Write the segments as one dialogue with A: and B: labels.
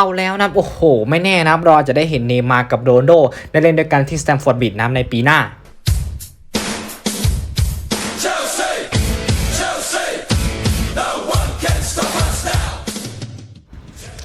A: เอาแล้วนะโอ้โห ไม่แน่นะครับเราอจะได้เห็นเนมาร์กับโรนโดได้เล่นด้วยกันที่สแตมฟอร์ดบิดนะในปีหน้า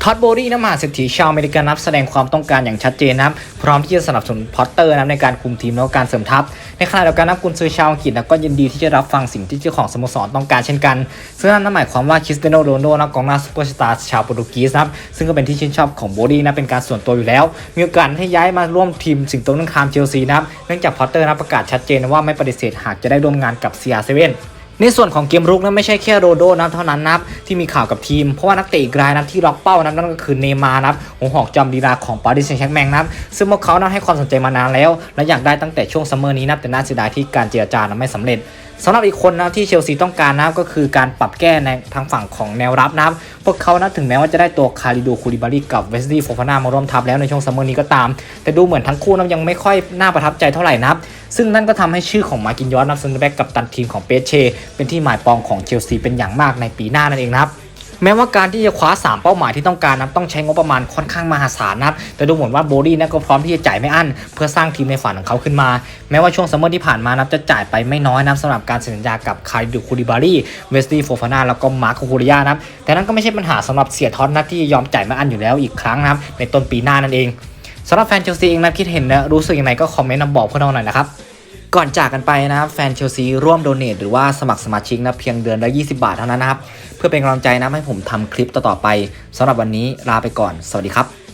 A: ท็อตโบรี่น้ำมหาเศรษฐีชาวอเมริกันนับแสดงความต้องการอย่างชัดเจนนะครับ พร้อมที่จะสนับสนุนพอตเตอร์นะในการคุมทีมแล้วก็การเสริมทัพ ในขณะเดียวกันนักกุนซือชาวอังกฤษนะก็ยินดีที่จะรับฟังสิ่งที่เจ้าของสโมสรต้องการเช่นกัน ซึ่งนั่นหมายความว่าคริสเตียโนโรนโดนะกองหน้าซูเปอร์สตาร์ชาวโปรตุเกสนะครับซึ่งก็เป็นที่ชื่นชอบของโบรี่นะเป็นการส่วนตัวอยู่แล้ว มีโอกาสให้ย้ายมาร่วมทีมสิงโตนังคามเชลซีนะครับเนื่องจากพอตเตอร์นะประกาศชัดเจนว่าไม่ปฏิเสธหากจะได้ร่วมงานกับ CR7 ในส่วนของเกมรุกนั้นไม่ใช่แค่โรโดนะเท่านั้นนะครับที่มีข่าวกับทีม เพราะว่านักเตะอีกรายนะที่ล็อกเป้านะนั่นก็คือเนมาร์นะครับหัวหอกจอมดีดาของปารีสแซงต์แชร์แมงนะครับซึ่งพวกเขานั้นให้ความสนใจมานานแล้ว และอยากได้ตั้งแต่ช่วงซัมเมอร์นี้นะแต่น่าเสียดายที่การเจรจานะไม่สำเร็จสำหรับอีกคนนะที่เชลซีต้องการนะครับก็คือการปรับแก้ในทางฝั่งของแนวรับนะครับพวกเขานะถึงแม้ว่าจะได้ตัวคาริโดคูลิบารีกับเวสลีย์โฟฟานามาร่วมทัพแล้วในช่วงซัมเมอร์นี้ก็ตาม แต่ดูเหมือนทั้งคู่นะยังไม่ค่อยน่าประทับใจเท่าไหร่นะครับ ซึ่งนั่นก็ทำให้ชื่อของมากินยอสนับซันแบ็กกับตันทีมของเปเช่เป็นที่หมายปองของเชลซีเป็นอย่างมากในปีหน้านั่นเองนะครับแม้ว่าการที่จะคว้า 3 เป้าหมายที่ต้องการนั้นต้องใช้งบประมาณค่อนข้างมหาศาลนะแต่ดูเหมือนว่าโบดี้นะก็พร้อมที่จะจ่ายไม่อั้น เพื่อสร้างทีมในฝันของเขาขึ้นมา แม้ว่าช่วงซัมเมอร์ที่ผ่านมานับจะจ่ายไปไม่น้อยนับสำหรับการเซ็นสัญญากับคาริดูคูริบารีเวสตี้โฟฟานาแล้วก็มาร์โคคูริยานะแต่นั่นก็ไม่ใช่ปัญหาสำหรับเสียท็อตนะที่ยอมจ่ายไม่อั้นอยู่แล้วอีกครั้งนะในต้นปีหน้านั่นเอง สำหรับแฟนเชลซีเองนะคิดเห็นนะรู้สึกยังไงก็คอมเมนต์มาบอกพวกเราหน่อยนะครับก่อนจากกันไปนะครับแฟนเชลซีร่วมโดเนทหรือว่าสมัครสมาชิกนะเพียงเดือนละ 20 บาทเท่านั้นนะครับ เพื่อเป็นกำลังใจนะให้ผมทำคลิปต่อๆไปสำหรับวันนี้ลาไปก่อน สวัสดีครับ